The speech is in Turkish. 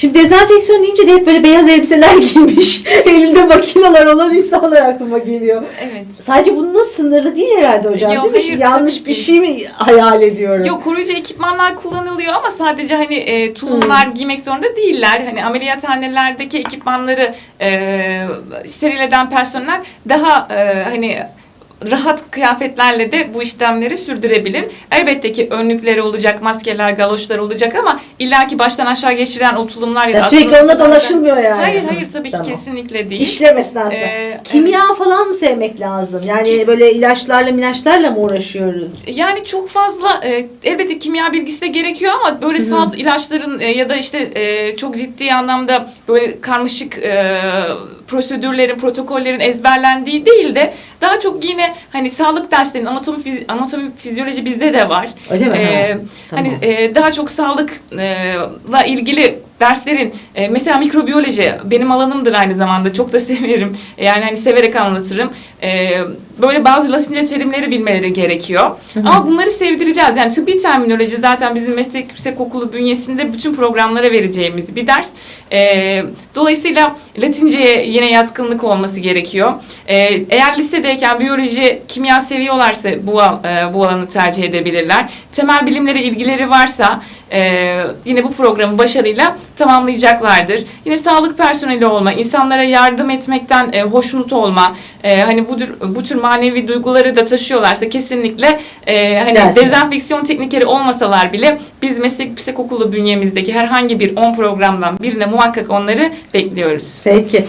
Şimdi dezenfeksiyon deyince de hep böyle beyaz elbiseler giymiş, elinde makineler olan insanlar aklıma geliyor. Evet. Sadece bununla sınırlı değil herhalde hocam Yok, değil mi? hayır, Şimdi yanlış bir şey mi hayal ediyorum? Yok koruyucu ekipmanlar kullanılıyor ama sadece hani e, tulumlar giymek zorunda değiller. Hani ameliyathanelerdeki ekipmanları e, steril eden personel daha e, hani rahat kıyafetlerle de bu işlemleri sürdürebilir. Elbette ki önlükleri olacak, maskeler, galoşlar olacak ama illaki baştan aşağı geçiren o tulumlar ya da Ya sürekli onunla dolaşılmıyor yani. Hayır hayır tabii Tamam. ki kesinlikle değil. İşlem esnasında. Ee, Kimya falan mı sevmek lazım? Yani Ki- böyle ilaçlarla milaçlarla mı uğraşıyoruz? Yani çok fazla e, elbette kimya bilgisi de gerekiyor ama böyle salt ilaçların e, ya da işte e, çok ciddi anlamda böyle karmaşık e, prosedürlerin, protokollerin ezberlendiği değil de daha çok yine hani sağlık derslerinin anatomi, fizi- anatomi fizyoloji bizde de var. Öyle mi? E, Ha, Hani tamam. e, daha çok sağlıkla ilgili derslerin e, mesela mikrobiyoloji benim alanımdır aynı zamanda çok da severim. Yani hani severek anlatırım. E, böyle bazı latince terimleri bilmeleri gerekiyor. Ama bunları sevdireceğiz. Yani tıbbi terminoloji zaten bizim meslek yüksekokulu bünyesinde bütün programlara vereceğimiz bir ders. E, dolayısıyla Latinceye yine yatkınlık olması gerekiyor. E, eğer lisedeyken biyoloji, kimya seviyorlarsa bu, e, bu alanı tercih edebilirler. Temel bilimlere ilgileri varsa e, yine bu programı başarıyla tamamlayacaklardır. Yine sağlık personeli olma, insanlara yardım etmekten e, hoşnut olma, e, hani bu tür, bu tür manevi duyguları da taşıyorlarsa kesinlikle e, hani Dersinler. dezenfeksiyon teknikleri olmasalar bile biz meslek yüksekokulu bünyemizdeki herhangi bir 10 programdan birine muhakkak onları bekliyoruz. Peki.